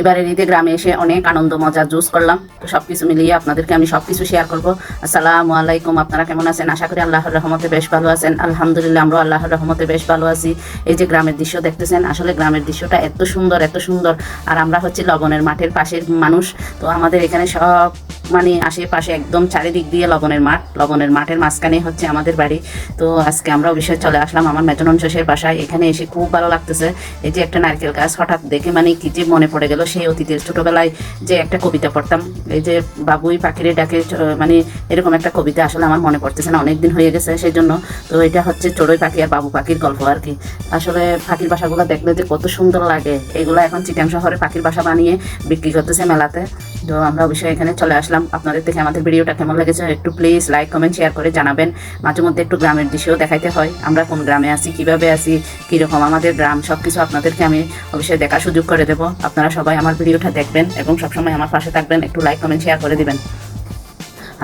এবারের ঈদে গ্রামে এসে অনেক আনন্দ, মজা জুস করলাম। তো সব কিছু মিলিয়ে আপনাদেরকে আমি সব কিছু শেয়ার করব। আসসালামু আলাইকুম, আপনারা কেমন আছেন? আশা করি আল্লাহর রহমতে বেশ ভালো আছেন। আলহামদুলিল্লাহ আমরা আল্লাহর রহমতে বেশ ভালো আছি। এই যে গ্রামের দৃশ্য দেখতেছেন, আসলে গ্রামের দৃশ্যটা এত সুন্দর এত সুন্দর। আর আমরা হচ্ছে লবণের মাঠের পাশের মানুষ। তো আমাদের এখানে সব মানে আশেপাশে একদম চারিদিক দিয়ে লবণের মাঠ, লবণের মাঠের মাঝখানে হচ্ছে আমাদের বাড়ি। তো আজকে আমরা অবশ্যই চলে আসলাম আমার মেজনন শেষের বাসায়। এখানে এসে খুব ভালো লাগতেছে। এই যে একটা নারকেল গাছ হঠাৎ দেখে মানে কি যে মনে পড়ে গেল সেই অতীতের ছোটবেলায় যে একটা কবিতা পড়তাম। এই যে বাবুই পাখিরে ডাকে মানে এরকম একটা কবিতা আসলে আমার মনে পড়তেছে না অনেক দিন হয়ে গেছে সেই জন্য তো এটা হচ্ছে চড়ুই পাখি আর বাবু পাখির গল্প আর কি। আসলে পাখির বাসাগুলো দেখলে যে কত সুন্দর লাগে। এগুলো এখন চিটাং শহরে পাখির বাসা বানিয়ে বিক্রি করতেছে মেলাতে। তো আমরা অবশ্যই এখানে চলে আসলাম। আপনাদের থেকে আমাদের ভিডিওটা কেমন লেগেছে, একটু প্লিজ লাইক কমেন্ট শেয়ার করে জানাবেন। মাঝে মধ্যে একটু গ্রামের দৃশ্যও দেখাইতে হয়, আমরা কোন গ্রামে আছি, কীভাবে আছি, কীরকম আমাদের গ্রাম সব কিছু আপনাদেরকে আমি অবশ্যই দেখার সুযোগ করে দেবো। আপনারা সবাই আমার ভিডিওটা দেখবেন এবং সবসময় আমার পাশে থাকবেন, একটু লাইক কমেন্ট শেয়ার করে দিবেন।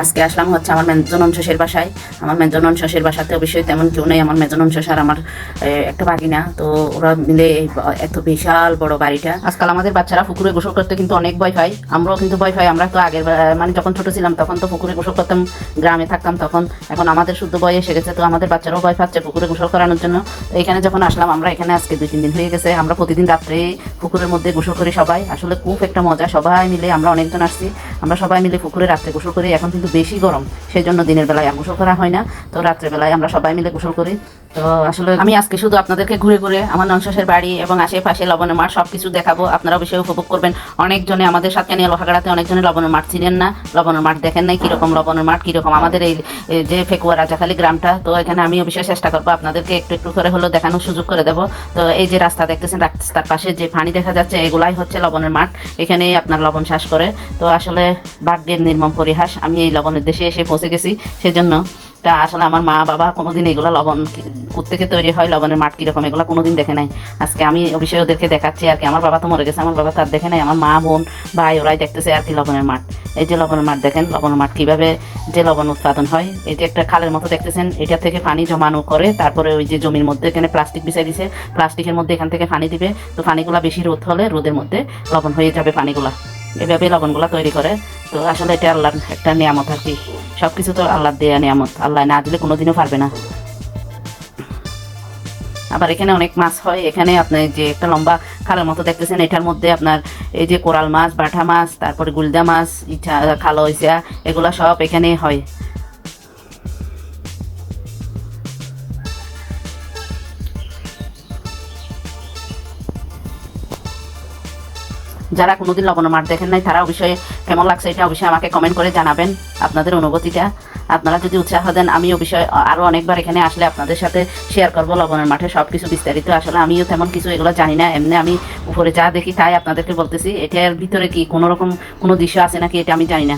আজকে আসলাম হচ্ছে আমার মেজনন শশের বাসায়। আমার মেজনন শশের বাসাতে অবশ্যই তেমন কেউ নেই, আমার মেজনন শশ আর আমার একটা বাগিনা। তো ওরা মিলে এত বিশাল বড় বাড়িটা। আজকাল আমাদের বাচ্চারা পুকুরে গোসল করতে কিন্তু অনেক ভয় পাই আমরাও কিন্তু ভয় পাই, আমরা তো আগের মানে যখন ছোট ছিলাম তখন তো পুকুরে গোসল করতাম, গ্রামে থাকতাম তখন। এখন আমাদের শুদ্ধ বয় এসে গেছে, তো আমাদের বাচ্চারাও ভয় পাচ্ছে পুকুরে গোসল করানোর জন্য। তো এখানে যখন আসলাম, আমরা এখানে আজকে দুই তিন দিন হয়ে গেছে। আমরা প্রতিদিন রাত্রে পুকুরের মধ্যে গোসল করি সবাই। আসলে খুব একটা মজা, সবাই মিলে আমরা অনেকজন আসছি। আমরা সবাই মিলে পুকুরে রাত্রে গোসল করি। এখন কিন্তু বেশি গরম সেই জন্য দিনের বেলায় গোসল করা হয় না। তো রাত্রেবেলায় আমরা সবাই মিলে গোসল করি। তো আসলে আমি আজকে শুধু আপনাদেরকে ঘুরে ঘুরে আমার নংশের বাড়ি এবং আশেপাশে লবণের মাঠ সব কিছু দেখাবো। আপনারা অবশ্যই উপভোগ করবেন। অনেকজনে আমাদের সাথে নিয়ে লোহাগাড়াতে অনেকজনে লবণের মাঠ চিনেন না। লবণের মাঠ দেখেন নাই কীরকম লবণের মাঠ, কীরকম আমাদের এই যে ফেকুয়া রাজাখালী গ্রামটা। তো এখানে আমি অবশ্যই চেষ্টা করব আপনাদেরকে একটু একটু করে হলেও দেখানোর সুযোগ করে দেবো। তো এই যে রাস্তা দেখতেছেন, রাস্তার পাশে যে পানি দেখা যাচ্ছে, এগুলাই হচ্ছে লবণের মাঠ। এখানে আপনার লবণ শ্বাস করে। তো আসলে ভাগ্যের নির্মম পরিহাস। আমি এই লবণের দেশে এসে পৌঁছে গেছি। সেজন্য তা আসলে আমার মা বাবা কোনোদিন এগুলো লবণ থেকে তৈরি হয়, লবণের মাঠ কীরকম, এগুলো কোনোদিন দেখে নাই। আজকে আমি অবশ্যই ওদেরকে দেখাচ্ছি আর কি। আমার বাবা তো মরে গেছে, আমার বাবা তার দেখে নাই। আমার মা, বোন, ভাই, ওরাই দেখতেছে আর কি লবণের মাঠ। এই যে লবণের মাঠ দেখেন, লবণের মাঠ কীভাবে যে লবণ উৎপাদন হয়। যে একটা খালের মতো দেখতেছেন, এটা থেকে পানি জমানো করে তারপরে ওই যে জমির মধ্যে এখানে প্লাস্টিক বিছাই দিছে। প্লাস্টিকের মধ্যে এখান থেকে পানি দিবে। তো পানিগুলা বেশি রোদ হলে রোদের মধ্যে লবণ হয়ে যাবে পানিগুলা। এভাবে লবণগুলো তৈরি করে। তো আসলে এটা আল্লাহর একটা নিয়ামত আর কি। সব কিছু তো আল্লাহ দেয়া নিয়ামত। আল্লাহ না দিলে কোনোদিনও পারবে না। আবার এখানে অনেক মাছ হয়। এখানে আপনি যে একটা লম্বা খালের মতো দেখতেছেন, এটার মধ্যে আপনার এই যে কোরাল মাছ, বাটা মাছ, তারপরে গুলদা মাছ ইচ্ছা খালো, ইসা, এগুলা সব এখানে হয়। যারা কোনোদিন লবণ মাঠ দেখেন নাই, তারা অবশ্যই কেমন লাগছে এটা অবশ্যই আমাকে কমেন্ট করে জানাবেন আপনাদের অনুভূতিটা। আপনারা যদি উৎসাহ দেন, আমি অবশ্যই আরও অনেকবার এখানে আসলে আপনাদের সাথে শেয়ার করব লবণের মাঠে সব কিছু বিস্তারিত। আসলে আমিও তেমন কিছু এগুলো জানি না, এমনি আমি উপরে যা দেখি তাই আপনাদেরকে বলতেছি। এটার ভিতরে কি কোনোরকম কোনো দৃশ্য আছে নাকি এটা আমি জানি না।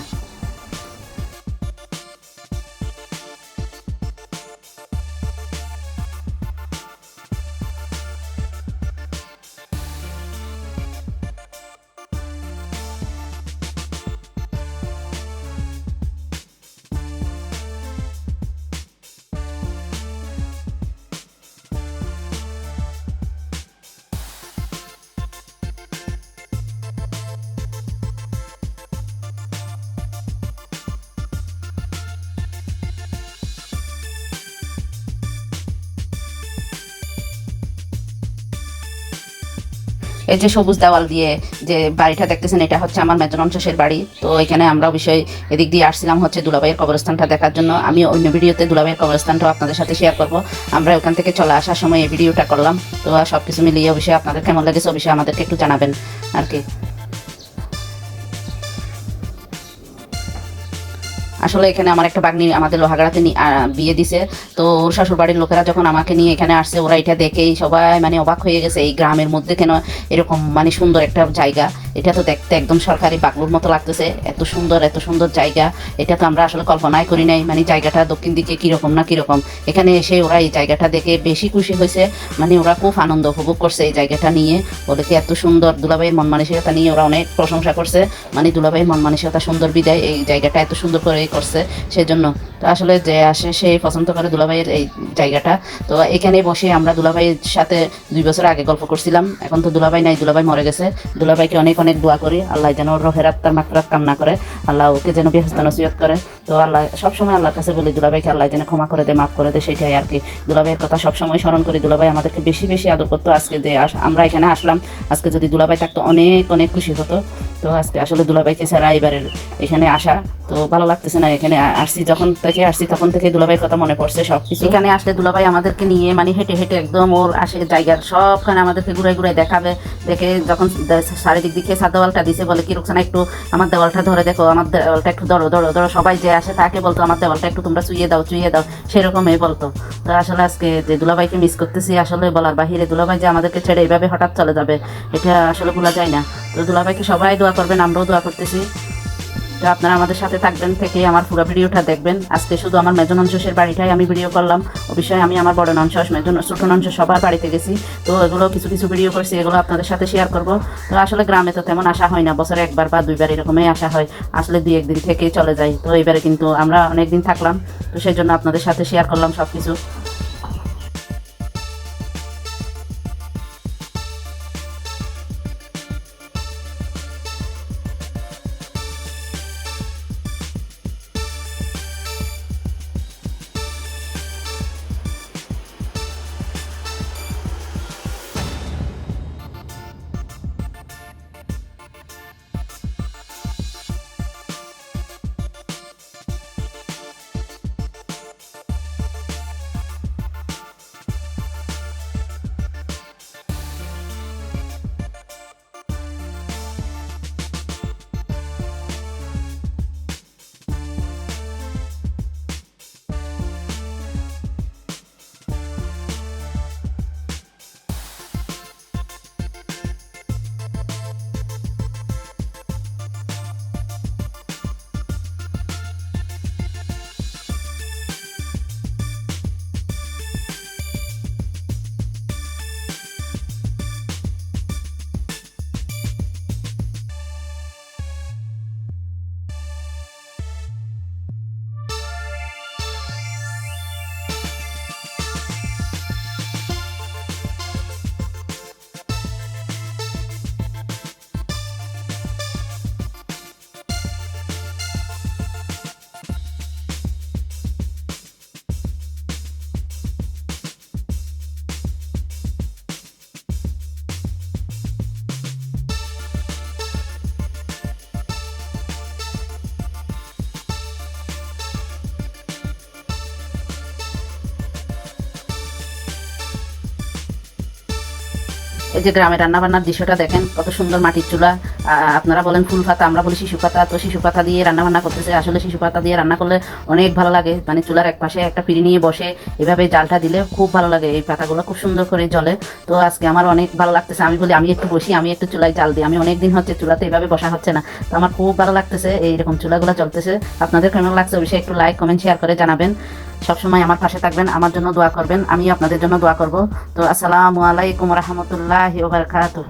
এই যে সবুজ দেওয়াল দিয়ে যে বাড়িটা দেখতেছেন, এটা হচ্ছে আমার মেজনন শেষের বাড়ি। তো এখানে আমরা অবশ্যই এদিক দিয়ে আসছিলাম হচ্ছে দুলাবাইয়ের কবরস্থানটা দেখার জন্য। আমি অন্য ভিডিওতে দুলাবাইয়ের কবরস্থানটাও আপনাদের সাথে শেয়ার করব। আমরা ওখান থেকে চলে আসার সময় এই ভিডিওটা করলাম। তো সব কিছু মিলিয়ে অবশ্যই আপনাদের কেমন লেগেছে অবশ্যই আমাদেরকে একটু জানাবেন আর কি। আসলে এখানে আমার একটা বাগনি আমাদের লোহাগাড়াতে বিয়ে দিছে। তো ওর শ্বশুর বাড়ির লোকেরা যখন আমাকে নিয়ে এখানে আসছে, ওরা এটা দেখেই সবাই মানে অবাক হয়ে গেছে, এই গ্রামের মধ্যে কেন এরকম মানে সুন্দর একটা জায়গা। এটা তো দেখতে একদম সরকারি বাগলুর মতো লাগতেছে। এত সুন্দর এত সুন্দর জায়গা। এটা তো আমরা আসলে কল্পনাই করি নাই মানে জায়গাটা দক্ষিণ দিকে কীরকম না কীরকম। এখানে এসে ওরা এই জায়গাটা দেখে বেশি খুশি হয়েছে। মানে ওরা খুব আনন্দ উপভোগ করছে এই জায়গাটা নিয়ে। ওদেরকে এত সুন্দর দুলাভাইয়ের মন মানসিকতা নিয়ে ওরা অনেক প্রশংসা করছে। মানে দুলাভাইয়ের মন মানসিকতা সুন্দর বিদায়, এই জায়গাটা এত সুন্দর করে করছে সেজন্য। তো আসলে যে আসে সে পছন্দ করে দুলাভাইয়ের এই জায়গাটা। তো এখানে বসে আমরা দুলাভাইয়ের সাথে দুই বছর আগে গল্প করছিলাম। এখন তো দুলাভাই নাই, দুলাভাই মরে গেছে। দুলাভাইকে অনেক অনেক দোয়া করি। আল্লাহ যেন রহের আত্মার মাত্রাত কামনা করে। আল্লাহ ওকে যেন বেহস্ত নসিহত করে। তো আল্লাহ সবসময় আল্লাহর কাছে বলি, দুলাভাইকে আল্লাহ যেন ক্ষমা করে দেয়, মাফ করে দেয়, সেটাই আর কি। দুলাভাইয়ের কথা সবসময় স্মরণ করি। দুলাভাই আমাদেরকে বেশি বেশি আদর করতো। আজকে যে আমরা এখানে আসলাম, আজকে যদি দুলাভাই থাকতো, অনেক অনেক খুশি হতো। তো আজকে আসলে দুলাভাইকে ছাড়া এবারের এখানে আসা তো ভালো লাগতেছে না। এখানে আসছি, যখন থেকে আসছি, তখন থেকে দুলাভাইয়ের কথা মনে পড়ছে সব কিছু এখানে আসলে দুলাভাই আমাদেরকে নিয়ে মানে হেঁটে হেঁটে একদম ওর আসে জায়গার সবখানে আমাদেরকে ঘুরাই ঘুরাই দেখাবে। দেখে যখন দে- চারিদিক দিকে সাদ দেওয়ালটা দিছে, বলে, কি রুকসানা, একটু আমার দেওয়ালটা ধরে দেখো, আমার দেওয়ালটা একটু ধরো ধরো ধরো। সবাই যে আসে তাকে বলতো, আমার দেওয়ালটা একটু তোমরা চুইয়ে দাও চুইয়ে দাও। সেরকমই বলতো। তো আসলে আজকে যে দুলাভাইকে মিস করতেছি, আসলে বলার বাহিরে দুলাভাই যে আমাদেরকে ছেড়ে এইভাবে হঠাৎ চলে যাবে, এটা আসলে ভোলা যায় না। তো দুলাভাইকে সবাই দোয়া করবেন, আমরাও দোয়া করতেছি। তো আপনারা আমাদের সাথে থাকবেন থেকে আমার পুরো ভিডিওটা দেখবেন। আজকে শুধু আমার মেজন অংশের বাড়িটাই আমি ভিডিও করলাম। অবশ্যই আমি আমার বড় অংশ মেজন ছোট অংশ সবার বাড়িতে গেছি। তো এগুলো কিছু কিছু ভিডিও করছি, এগুলো আপনাদের সাথে শেয়ার করব। তো আসলে গ্রামে তো তেমন আসা হয় না, বছরে একবার বা দুইবার এরকমই আসা হয়। আসলে দুই একদিন থেকেই চলে যাই। তো এবারে কিন্তু আমরা অনেক দিন থাকলাম, তো সেই জন্য আপনাদের সাথে শেয়ার করলাম সব কিছু এই যে গ্রামে রান্নাবান্নার দৃশ্যটা দেখেন কত সুন্দর মাটির চুলা। আপনারা বলেন ফুল পাতা, আমরা বলি শিশু পাতা, তো শিশু পাতা দিয়ে রান্না বান্না করতেছে। আসলে শিশু পাতা দিয়ে রান্না করলে অনেক ভালো লাগে। মানে চুলার এক পাশে একটা পিড়ি নিয়ে বসে এভাবে জালটা দিলে খুব ভালো লাগে। এই পাতাগুলো খুব সুন্দর করে জ্বলে। তো আজকে আমার অনেক ভালো লাগতেছে। আমি বলি, আমি একটু বসি, আমি একটু চুলায় জাল দিই। আমি অনেক দিন হচ্ছে চুলাতে এভাবে বসা হচ্ছে না। তো আমার খুব ভালো লাগতেছে এইরকম চুলাগুলো চলতেছে আপনাদের কেমন লাগছে অবশ্যই একটু লাইক কমেন্ট শেয়ার করে জানাবেন। সবসময় আমার পাশে থাকবেন, আমার জন্য দোয়া করবেন। আমি আপনাদের জন্য দোয়া করব। তো আসসালামু আলাইকুম রহমতুল্লাহ বারকাতুহ।